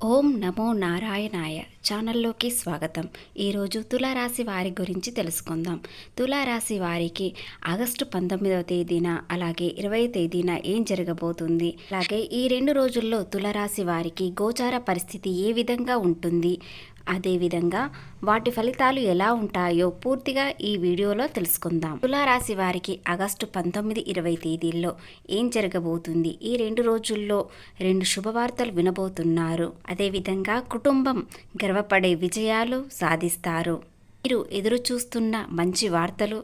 ఓం నమో నారాయణాయ ఛానల్లోకి స్వాగతం. ఈరోజు తులారాశి వారి గురించి తెలుసుకుందాం. తులారాశి వారికి ఆగస్టు పంతొమ్మిదవ తేదీన అలాగే ఇరవై తేదీన ఏం జరగబోతుంది? అలాగే ఈ రెండు రోజుల్లో తులారాశి వారికి గోచార పరిస్థితి ఏ విధంగా ఉంటుంది? అదేవిధంగా వాటి ఫలితాలు ఎలా ఉంటాయో పూర్తిగా ఈ వీడియోలో తెలుసుకుందాం. తులారాశి వారికి ఆగస్టు పంతొమ్మిది ఇరవై తేదీల్లో ఏం జరగబోతుంది? ఈ రెండు రోజుల్లో రెండు శుభవార్తలు వినబోతున్నారు. అదేవిధంగా కుటుంబం గర్వపడే విజయాలు సాధిస్తారు. మీరు ఎదురు చూస్తున్న మంచి వార్తలు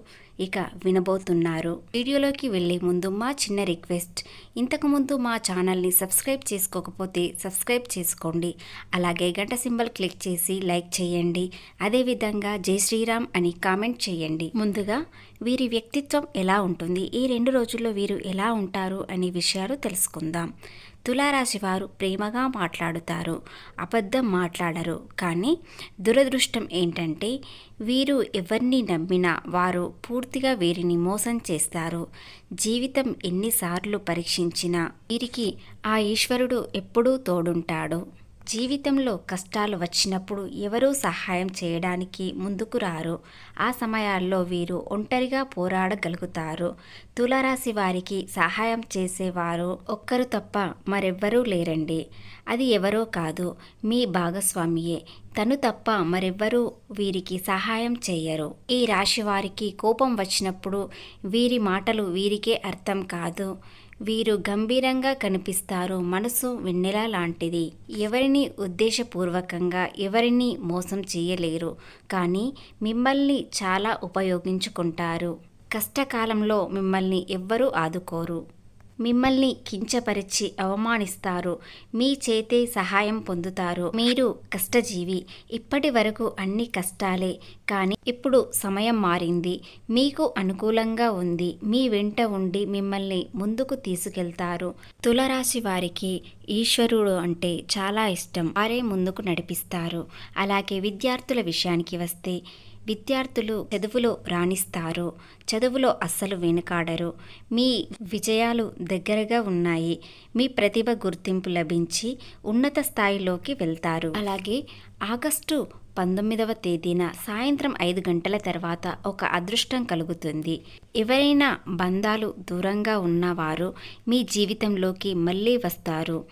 ఇక వినబోతున్నారు. వీడియోలోకి వెళ్ళే ముందు మా చిన్న రిక్వెస్ట్. ఇంతకుముందు మా ఛానల్ని సబ్స్క్రైబ్ చేసుకోకపోతే సబ్స్క్రైబ్ చేసుకోండి. అలాగే గంట సింబల్ క్లిక్ చేసి లైక్ చేయండి. అదేవిధంగా జై శ్రీరామ్ అని కామెంట్ చేయండి. ముందుగా వీరి వ్యక్తిత్వం ఎలా ఉంటుంది? ఈ రెండు రోజుల్లో వీరు ఎలా ఉంటారు? అనే విషయాలు తెలుసుకుందాం. తులారాశి వారు ప్రేమగా మాట్లాడుతారు అబద్ధం మాట్లాడరు. కానీ దురదృష్టం ఏంటంటే వీరు ఎవరిని నమ్మినా వారు పూర్తిగా వీరిని మోసం చేస్తారు. జీవితం ఎన్నిసార్లు పరీక్షించినా వీరికి ఆ ఈశ్వరుడు ఎప్పుడూ తోడుంటాడు. జీవితంలో కష్టాలు వచ్చినప్పుడు ఎవరూ సహాయం చేయడానికి ముందుకు రారు. ఆ సమయాల్లో వీరు ఒంటరిగా పోరాడగలుగుతారు. తులారాశి వారికి సహాయం చేసేవారు ఒక్కరు తప్ప మరెవ్వరూ లేరండి. అది ఎవరో కాదు మీ భాగస్వామియే. తను తప్ప మరెవ్వరూ వీరికి సహాయం చేయరు. ఈ రాశి వారికి కోపం వచ్చినప్పుడు వీరి మాటలు వీరికే అర్థం కాదు. వీరు గంభీరంగా కనిపిస్తారు. మనసు వెన్నెల లాంటిది. ఎవరిని ఉద్దేశపూర్వకంగా ఎవరిని మోసం చేయలేరు. కానీ మిమ్మల్ని చాలా ఉపయోగించుకుంటారు. కష్టకాలంలో మిమ్మల్ని ఎవ్వరూ ఆదుకోరు. మిమ్మల్ని కించపరిచి అవమానిస్తారు. మీ చేతే సహాయం పొందుతారు. మీరు కష్టజీవి. ఇప్పటి వరకు అన్ని కష్టాలే. కానీ ఇప్పుడు సమయం మారింది. మీకు అనుకూలంగా ఉంది. మీ వెంట ఉండి మిమ్మల్ని ముందుకు తీసుకెళ్తారు. తులరాశి వారికి ఈశ్వరుడు అంటే చాలా ఇష్టం. వారే ముందుకు నడిపిస్తారు. అలాగే విద్యార్థుల విషయానికి వస్తే విద్యార్థులు చదువులో రాణిస్తారు. చదువులో అస్సలు వెనుకాడరు. మీ విజయాలు దగ్గరగా ఉన్నాయి. మీ ప్రతిభ గుర్తింపు లభించి ఉన్నత స్థాయిలోకి వెళ్తారు. అలాగే ఆగస్టు పంతొమ్మిదవ తేదీన సాయంత్రం ఐదు గంటల తర్వాత ఒక అదృష్టం కలుగుతుంది. ఎవరైనా బంధాలు దూరంగా ఉన్నవారు మీ జీవితంలోకి మళ్ళీ వస్తారు.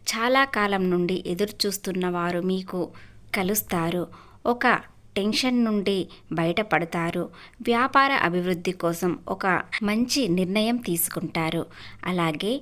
చాలా కాలం నుండి ఎదురు చూస్తున్నవారు మీకు కలుస్తారు. ఒక టెన్షన్ నుండి బయటపడతారు. వ్యాపార అభివృద్ధి కోసం ఒక మంచి నిర్ణయం తీసుకుంటారు. అలాగే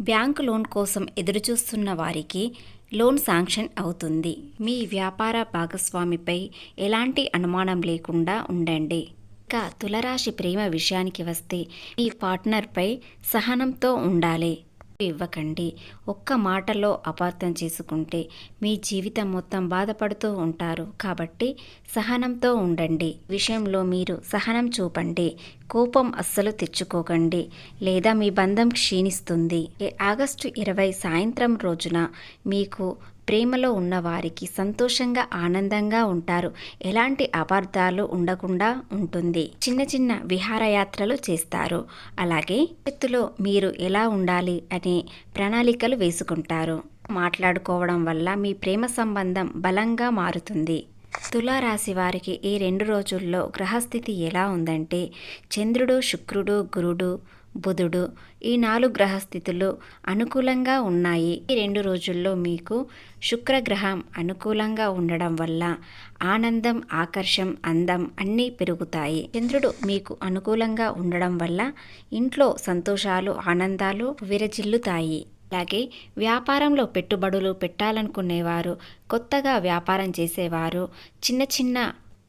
బ్యాంకు లోన్ కోసం ఎదురుచూస్తున్న వారికి లోన్ శాంక్షన్ అవుతుంది. మీ వ్యాపార భాగస్వామిపై ఎలాంటి అనుమానం లేకుండా ఉండండి. ఇక తులరాశి ప్రేమ విషయానికి వస్తే మీ పార్ట్నర్పై సహనంతో ఉండాలి. ఇవ్వకండి. ఒక్క మాటలో అపార్థం చేసుకుంటే మీ జీవితం మొత్తం బాధపడుతూ ఉంటారు. కాబట్టి సహనంతో ఉండండి. విషయంలో మీరు సహనం చూపండి. కోపం అస్సలు తెచ్చుకోకండి. లేదా మీ బంధం క్షీణిస్తుంది. ఆగస్టు ఇరవై సాయంత్రం రోజున మీకు ప్రేమలో ఉన్నవారికి సంతోషంగా ఆనందంగా ఉంటారు. ఎలాంటి అపార్థాలు ఉండకుండా ఉంటుంది. చిన్న చిన్న విహారయాత్రలు చేస్తారు. అలాగే ఎత్తులో మీరు ఎలా ఉండాలి అనే ప్రణాళికలు వేసుకుంటారు. మాట్లాడుకోవడం వల్ల మీ ప్రేమ సంబంధం బలంగా మారుతుంది. తులారాశి వారికి ఈ రెండు రోజుల్లో గ్రహస్థితి ఎలా ఉందంటే చంద్రుడు శుక్రుడు గురుడు బుధుడు ఈ నాలుగు గ్రహస్థితులు అనుకూలంగా ఉన్నాయి. ఈ రెండు రోజుల్లో మీకు శుక్రగ్రహం అనుకూలంగా ఉండడం వల్ల ఆనందం ఆకర్షం అందం అన్నీ పెరుగుతాయి. చంద్రుడు మీకు అనుకూలంగా ఉండడం వల్ల ఇంట్లో సంతోషాలు ఆనందాలు విరజిల్లుతాయి. అలాగే వ్యాపారంలో పెట్టుబడులు పెట్టాలనుకునేవారు కొత్తగా వ్యాపారం చేసేవారు. చిన్న చిన్న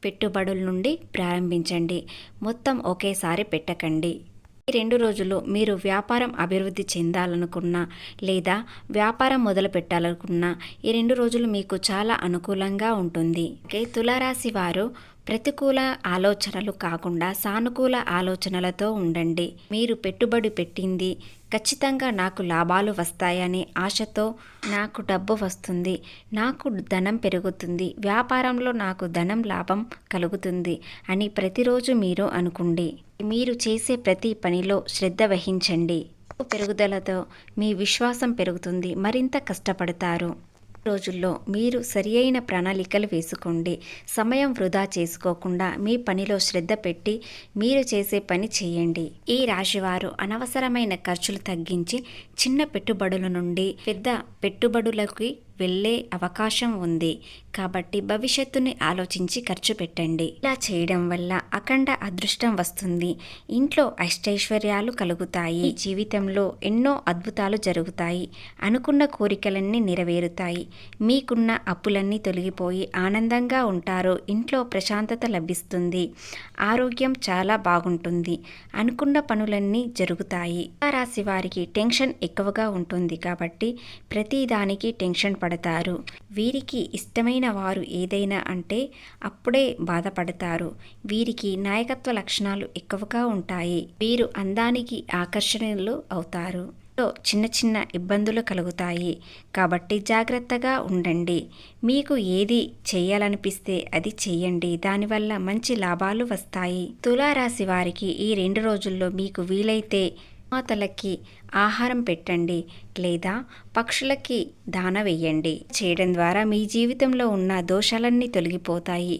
పెట్టుబడుల నుండి ప్రారంభించండి. మొత్తం ఒకేసారి పెట్టకండి. ఈ రెండు రోజులు మీరు వ్యాపారం అభివృద్ధి చెందాలనుకున్నా లేదా వ్యాపారం మొదలు పెట్టాలనుకున్నా ఈ రెండు రోజులు మీకు చాలా అనుకూలంగా ఉంటుంది. ఓకే తులారాశి వారు ప్రతికూల ఆలోచనలు కాకుండా సానుకూల ఆలోచనలతో ఉండండి. మీరు పెట్టుబడి పెట్టింది ఖచ్చితంగా నాకు లాభాలు వస్తాయనే ఆశతో నాకు డబ్బు వస్తుంది. నాకు ధనం పెరుగుతుంది. వ్యాపారంలో నాకు ధనం లాభం కలుగుతుంది అని ప్రతిరోజు మీరు అనుకోండి. మీరు చేసే ప్రతి పనిలో శ్రద్ధ వహించండి. పెరుగుదలతో మీ విశ్వాసం పెరుగుతుంది. మరింత కష్టపడతారు. రోజుల్లో మీరు సరియైన ప్రణాళికలు వేసుకోండి. సమయం వృధా చేసుకోకుండా మీ పనిలో శ్రద్ధ పెట్టి మీరు చేసే పని చేయండి. ఈ రాశివారు అనవసరమైన ఖర్చులు తగ్గించి చిన్న పెట్టుబడుల నుండి పెద్ద పెట్టుబడులకి వెళ్ళే అవకాశం ఉంది. కాబట్టి భవిష్యత్తుని ఆలోచించి ఖర్చు పెట్టండి. ఇలా చేయడం వల్ల అఖండ అదృష్టం వస్తుంది. ఇంట్లో అష్టైశ్వర్యాలు కలుగుతాయి. జీవితంలో ఎన్నో అద్భుతాలు జరుగుతాయి. అనుకున్న కోరికలన్నీ నెరవేరుతాయి. మీకున్న అప్పులన్నీ తొలగిపోయి ఆనందంగా ఉంటారు. ఇంట్లో ప్రశాంతత లభిస్తుంది. ఆరోగ్యం చాలా బాగుంటుంది. అనుకున్న పనులన్నీ జరుగుతాయి. రాశి వారికి టెన్షన్ ఎక్కువగా ఉంటుంది కాబట్టి ప్రతిదానికి టెన్షన్ పడతారు. వీరికి ఇష్టమైన వారు ఏదైనా అంటే అప్పుడే బాధపడతారు. వీరికి నాయకత్వ లక్షణాలు ఎక్కువగా ఉంటాయి. వీరు అందానికి ఆకర్షణలు అవుతారు. చిన్న చిన్న ఇబ్బందులు కలుగుతాయి. కాబట్టి జాగ్రత్తగా ఉండండి. మీకు ఏది చేయాలనిపిస్తే అది చేయండి. దానివల్ల మంచి లాభాలు వస్తాయి. తులారాశి వారికి ఈ రెండు రోజుల్లో మీకు వీలైతే మాతలకి ఆహారం పెట్టండి లేదా పక్షులకి దాన వేయండి. చేయడం ద్వారా మీ జీవితంలో ఉన్న దోషాలన్నీ తొలగిపోతాయి.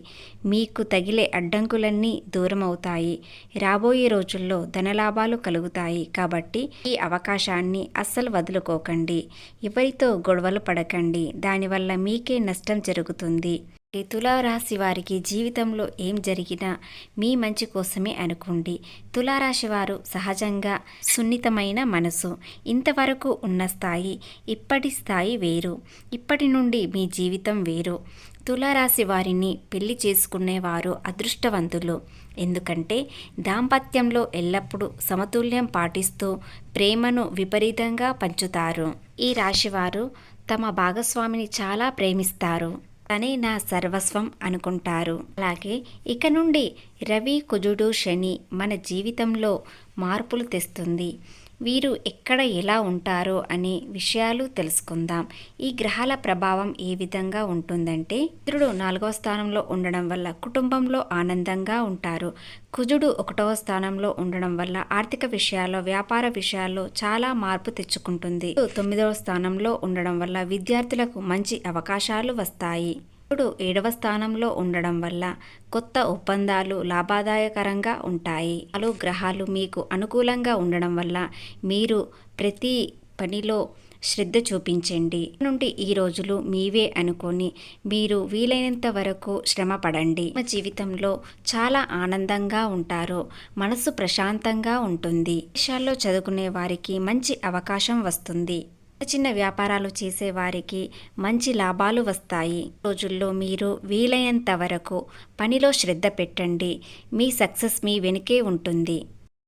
మీకు తగిలే అడ్డంకులన్నీ దూరం అవుతాయి రాబోయే రోజుల్లో ధనలాభాలు కలుగుతాయి కాబట్టి ఈ అవకాశాన్ని అస్సలు వదులుకోకండి. ఎవరితో గొడవలు పడకండి. దానివల్ల మీకే నష్టం జరుగుతుంది. తులారాశి వారికి జీవితంలో ఏం జరిగినా మీ మంచి కోసమే అనుకోండి. తులారాశి వారు సహజంగా సున్నితమైన మనసు. ఇంతవరకు ఉన్న స్థాయి ఇప్పటి స్థాయి వేరు. ఇప్పటి నుండి మీ జీవితం వేరు. తులారాశి వారిని పెళ్ళి చేసుకునేవారు అదృష్టవంతులు. ఎందుకంటే దాంపత్యంలో ఎల్లప్పుడూ సమతుల్యం పాటిస్తూ ప్రేమను విపరీతంగా పంచుతారు. ఈ రాశివారు తమ భాగస్వామిని చాలా ప్రేమిస్తారు. తనే నా సర్వస్వం అనుకుంటారు. అలాగే ఇక నుండి రవి కుజుడు శని మన జీవితంలో మార్పులు తెస్తుంది. వీరు ఎక్కడ ఎలా ఉంటారో అనే విషయాలు తెలుసుకుందాం. ఈ గ్రహాల ప్రభావం ఏ విధంగా ఉంటుందంటే ఇంద్రుడు నాలుగవ స్థానంలో ఉండడం వల్ల కుటుంబంలో ఆనందంగా ఉంటారు. కుజుడు ఒకటవ స్థానంలో ఉండడం వల్ల ఆర్థిక విషయాల్లో వ్యాపార విషయాల్లో చాలా మార్పు తెచ్చుకుంటుంది. తొమ్మిదవ స్థానంలో ఉండడం వల్ల విద్యార్థులకు మంచి అవకాశాలు వస్తాయి. ఇప్పుడు ఏడవ స్థానంలో ఉండడం వల్ల కొత్త ఒప్పందాలు లాభదాయకరంగా ఉంటాయి. అలు గ్రహాలు మీకు అనుకూలంగా ఉండడం వల్ల మీరు ప్రతి పనిలో శ్రద్ధ చూపించండి. నుండి ఈ రోజులు మీవే అనుకొని మీరు వీలైనంత వరకు శ్రమ పడండి మా జీవితంలో చాలా ఆనందంగా ఉంటారు. మనసు ప్రశాంతంగా ఉంటుంది. విషయాల్లో చదువుకునే వారికి మంచి అవకాశం వస్తుంది. చిన్న వ్యాపారాలు చేసేవారికి మంచి లాభాలు వస్తాయి. రోజుల్లో మీరు వీలైనంత వరకు పనిలో శ్రద్ధ పెట్టండి. మీ సక్సెస్ మీ వెనుకే ఉంటుంది.